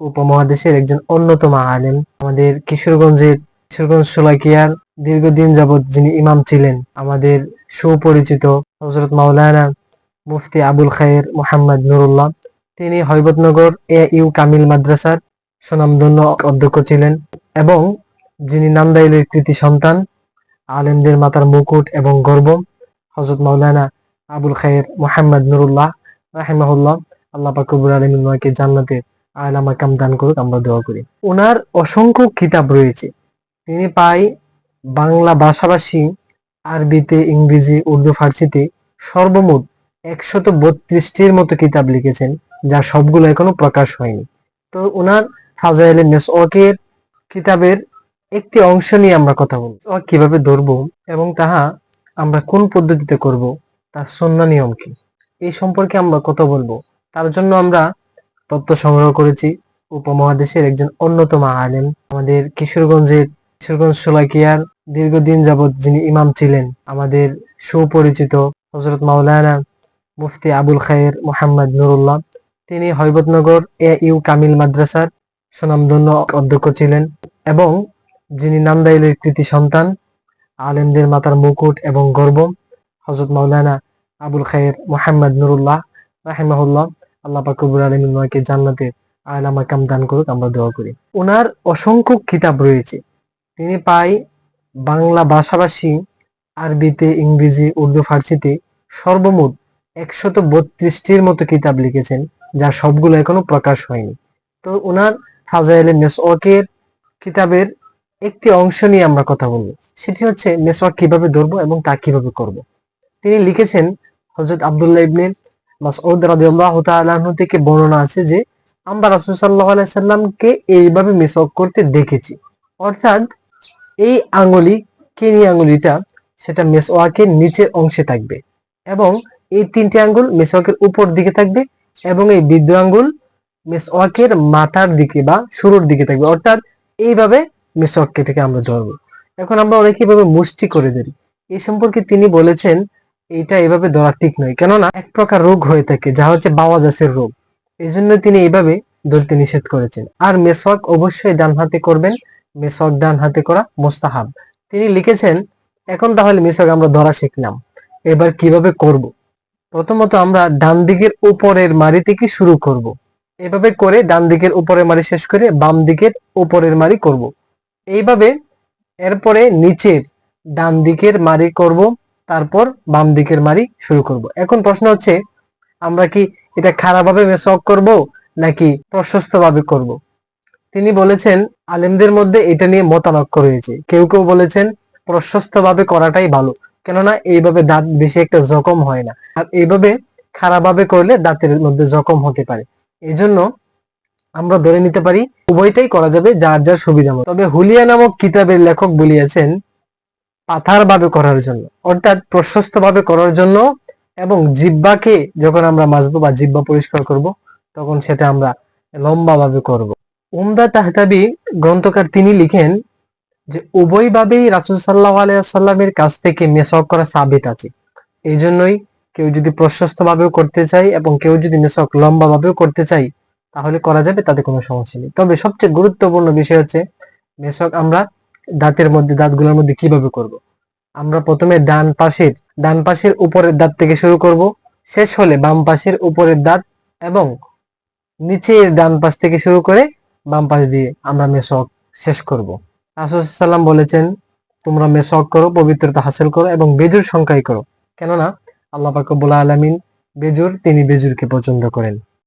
উপমহাদেশের একজন অন্যতম আলেম। আমাদের কিশোরগঞ্জের, কিশোরগঞ্জ সোলাকিয়ার দীর্ঘদিন যাবৎ যিনি ইমাম ছিলেন, আমাদের সুপরিচিত হজরত মাওলানা মুফতি আবুল খায়ের মোহাম্মদ নুরুল্লাহ। তিনি হৈবতনগর এ ইউ কামিল মাদ্রাসার সুনামধন্য অধ্যক্ষ ছিলেন এবং যিনি নান্দাইলের কৃতি সন্তান, আলেমদের মাতার মুকুট এবং গর্ব হজরত মাওলানা আবুল খায়ের মোহাম্মদ নুরুল্লাহ রাহিমাহুল্লাহ। আল্লাহ পাকুবুর আলমিন ওনাকে জান্নাতে আয়লা মাকাম দান করুক, আমরা দোয়া করি। ওনার অসংখ্য কিতাব রয়েছে। তিনি প্রায় বাংলা ভাষাভাষী, আরবিতে, ইংরেজি, উর্দু, ফার্সিতে সর্বমোট একশত বত্রিশটির মতো কিতাব লিখেছেন, যা সবগুলো এখনও প্রকাশ হয়নি। তো ওনার ফাজাইলে মেসওয়াকের কিতাবের একটি অংশ নিয়ে আমরা কথা বলব। মেসওয়াক কীভাবে ধরবো এবং তাহা আমরা কোন পদ্ধতিতে করব, তার সন্না নিয়ম কি, এই সম্পর্কে আমরা কথা বলব। তার জন্য আমরা তথ্য সংগ্রহ করেছি। উপমহাদেশের একজন অন্যতম আলেম। আমাদের কিশোরগঞ্জের, কিশোরগঞ্জ সোলাকিয়ার দীর্ঘদিন যাবৎ যিনি ইমাম ছিলেন, আমাদের সুপরিচিত হজরত মাওলানা মুফতি আবুল খায়ের মোহাম্মদ নুরুল্লাহ। তিনি হৈবতনগর এ ইউ কামিল মাদ্রাসার সুনামধন্য অধ্যক্ষ ছিলেন এবং যিনি নান্দাইলের কৃতি সন্তান, আলেমদের মাতার মুকুট এবং গর্ব হজরত মাওলানা আবুল খায়ের মোহাম্মদ নুরুল্লাহ রাহিমাহুল্লাহ। আল্লাহ পাকুবুর আলমিন ওনাকে জান্নাতে আয়লা মাকাম দান করুক, আমরা দোয়া করি। ওনার অসংখ্য কিতাব রয়েছে। তিনি প্রায় বাংলা ভাষাভাষী, আরবিতে, ইংরেজি, উর্দু, ফার্সিতে সর্বমোট একশত বত্রিশটির মতো কিতাব লিখেছেন, যা সবগুলো এখনও প্রকাশ হয়নি। তো ওনার ফাজাইলে মেসওয়াকের কিতাবের একটি অংশ নিয়ে আমরা কথা বলব। সেটি হচ্ছে মেসওয়াক কীভাবে ধরবো এবং তা কীভাবে করব। তিনি লিখেছেন হজরত আবদুল্লাহ ইবনে মাসউদ রাদিয়াল্লাহু তাআলা থেকে বর্ণনা আছে যে, আমরা রাসূল সাল্লাল্লাহু আলাইহি সাল্লামকে এইভাবে করতে দেখেছি। অর্থাৎ, এই আঙ্গুলি কেনি আঙ্গুলিটা সেটা মেসওয়াকের নিচের অংশে থাকবে এবং এই তিনটি আঙ্গুল মেসওয়াকের উপর দিকে থাকবে এবং এই বৃদ্ধ আঙ্গুল মেসওয়াকের মাথার দিকে বা শুরুর দিকে থাকবে। অর্থাৎ, এইভাবে মেসওয়াককে থেকে আমরা ধরবো। এখন আমরা অনেকে এভাবে মুষ্টি করে ধরি। এই সম্পর্কে তিনি বলেছেন এইটা এভাবে ধরা ঠিক নয় কেননা এক প্রকার রোগ হয়ে থাকে, যা হচ্ছে বাওয়াজাসের রোগ এই জন্য তিনি এইভাবে ধরতে নিষেধ করেছেন আর মেসওয়াক অবশ্যই ডান হাতে করবেন, মেসওয়াক ডান হাতে করা মোস্তাহাব তিনি লিখেছেন, এখন তাহলে মেসওয়াক আমরা ধরা শিখলাম এবার কীভাবে করব। প্রথমত আমরা ডান দিকের উপরের মারি থেকে শুরু করব। এভাবে করে ডান দিকের উপরের মারি শেষ করে বাম দিকের উপরের মারি করব। এইভাবে এরপরে নিচের ডান দিকের মারি করব তারপর বাম দিকের মারি শুরু করব। এখন প্রশ্ন হচ্ছে, আমরা কি এটা খারাপভাবে মেসওয়াক করব নাকি প্রশস্ত ভাবে করব? তিনি বলেছেন, আলেমদের মধ্যে এটা নিয়ে মতানক্য রয়েছে। কেউ কেউ বলেছেন প্রশস্ত ভাবে করাটাই ভালো। কেননা, এইভাবে দাঁত বেশি একটা জখম হয় না। আর এইভাবে খারাপভাবে করলে দাঁতের মধ্যে জখম হতে পারে। এই জন্য আমরা ধরে নিতে পারি, উভয়টাই করা যাবে যার যার সুবিধা মতো। তবে হুলিয়া নামক কিতাবের লেখক বলিয়াছেন পাথার ভাবে করার জন্য, অর্থাৎ প্রশস্ত ভাবে করার জন্য এবং জিব্বাকে যখন আমরা মাজবো বা জিব্বা পরিষ্কার করব, তখন সেটা আমরা লম্বা ভাবে করব। উমদা তাহতাবি গ্রন্থকার তিনি লিখেন যে, উভয়ভাবেই রাসুল সাল্লাহ আলাইসাল্লামের কাছ থেকে মেসক করা সাবিত আছে। এই জন্যই কেউ যদি প্রশস্ত ভাবেও করতে চাই এবং কেউ যদি মেসক লম্বা ভাবেও করতে চাই তাহলে করা যাবে, তাতে কোনো সমস্যা নেই। তবে সবচেয়ে গুরুত্বপূর্ণ বিষয় হচ্ছে মেসক আমরা দাঁতের মধ্যে, দাঁতগুলোর মধ্যে কীভাবে করব। আমরা প্রথমে ডান পাশের ডান পাশের উপরের দাঁত থেকে শুরু করব। শেষ হলে বাম পাশের উপরের দাঁত এবং নিচের ডান পাশ থেকে শুরু করে বাম পাশ দিয়ে আমরা মেসক শেষ করব। রাসুসাল্লাম বলেছেন, তোমরা মেসক করো, পবিত্রতা হাসিল করো এবং বেজুর সংখ্যাই করো। কেননা আল্লাহ পাকবুল্লাহ আলমিন বেজুর, তিনি বেজুরকে পছন্দ করেন।